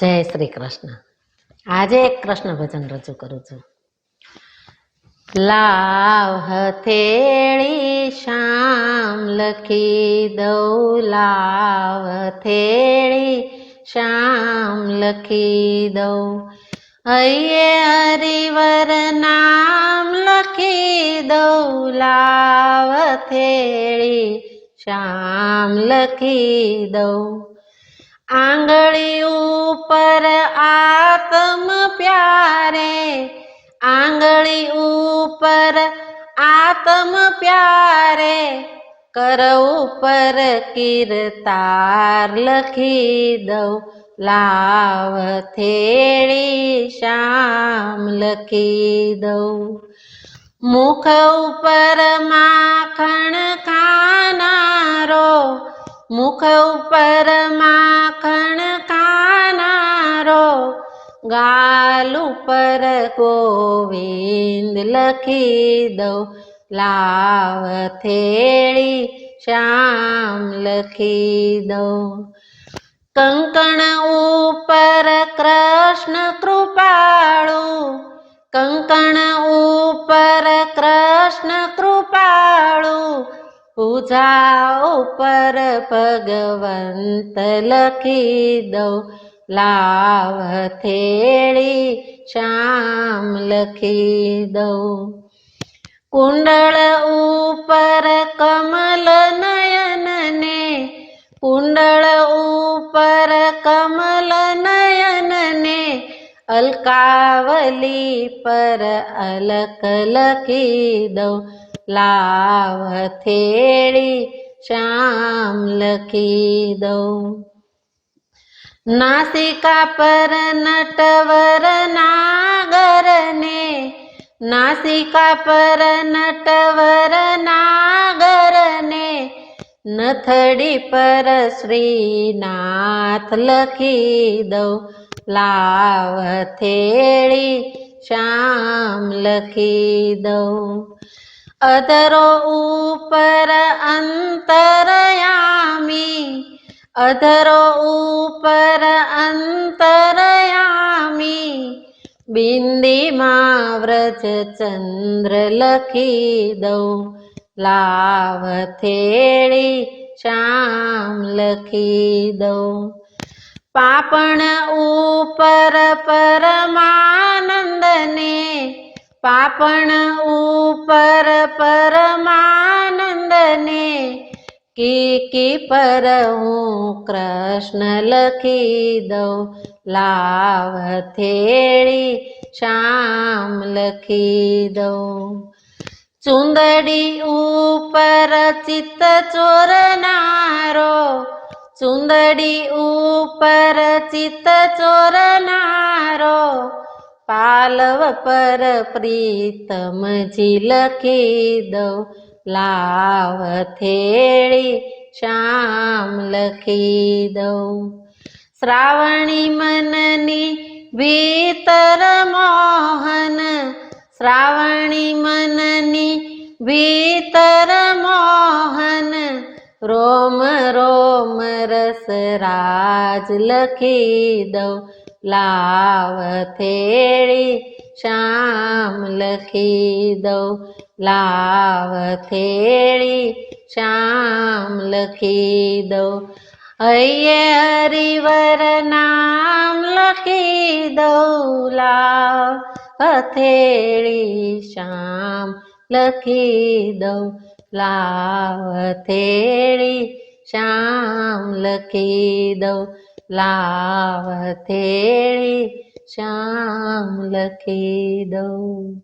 જય શ્રી કૃષ્ણ. આજે એક કૃષ્ણ ભજન રજૂ કરું છું. લાવ હથેળી શામ લખી દઉં, લાવ હથેળી શામ લખી દઉં. અયે હરિવર નામ લખી દઉં, લાવ હથેળી શામ લખી દઉં. આંગળી પ્યારે આંગળી ઉપર આત્મ પ્યારે. કર ઉપર કીર્તાર લખી દઉં. લાવ થેળી શામ લખી દઉં. મુખ ઉપર માખણ ખાનારો. મુખ ઉપર માખણ ગાલ ઉપર ગોવિંદ લખી દઉં. લાવ થેળી શ્યામ લખી દઉં. કંકણ ઉપર કૃષ્ણ કૃપાળુ. કંકણ ઉપર કૃષ્ણ કૃપાળુ. પૂજા ઉપર ભગવંત લખી દઉં. લાવ થેળી શામ લખી દઉં. કુંડળ ઉપર કમલ નયનને, કુંડળ ઉપર કમલ નયનને, અલકાવલી પર અલક લખી દઉં. લાવ થેળી શામ લખી દઉં. નાસિકા પર નટવર નાગરને, નાસિકા પર નટવર નાગરને, નથડી પર શ્રીનાથ લખી દઉં, લાવ થેળી શ્યામ લખી દઉં. અધરો ઉપર અંતરયામી અધરો ઉપર અંતરયામી બિંદીમાં વ્રજ ચંદ્ર લખી દઉં. લાવ થેળી શ્યામ લખી દઉં. પાપણ ઉપર પરમાનંદને, પાપણ ઉપર પરમાનંદને કી કે પર હું કૃષ્ણ લખી દઉં, લાવ થેડી શામ લખી દઉં. ચુંદડી ઉપર ચિત્ત ચોરનારો, ચુંદડી ઉપર ચિત્ત ચોરનારો, પાલવ પર પ્રીતમજી લખી દઉં. લાવ થેળી શામ લખી દઉં. શ્રાવણી મનની ભીતર મોહન, શ્રાવણી મનની ભીતર મોહન, રોમ રોમ રસ રાજ લખી દઉં. લાવ થેળી શામ લખી દઉં. લાવ થેળી શ્યામ લખી દો અયે હરિવર નામ લખી દો લાવ અથેળી શ્યામ લખી દો લાવ થેળી શ્યામ લખી દો લાવ થેળી શ્યામ લખી દઉં.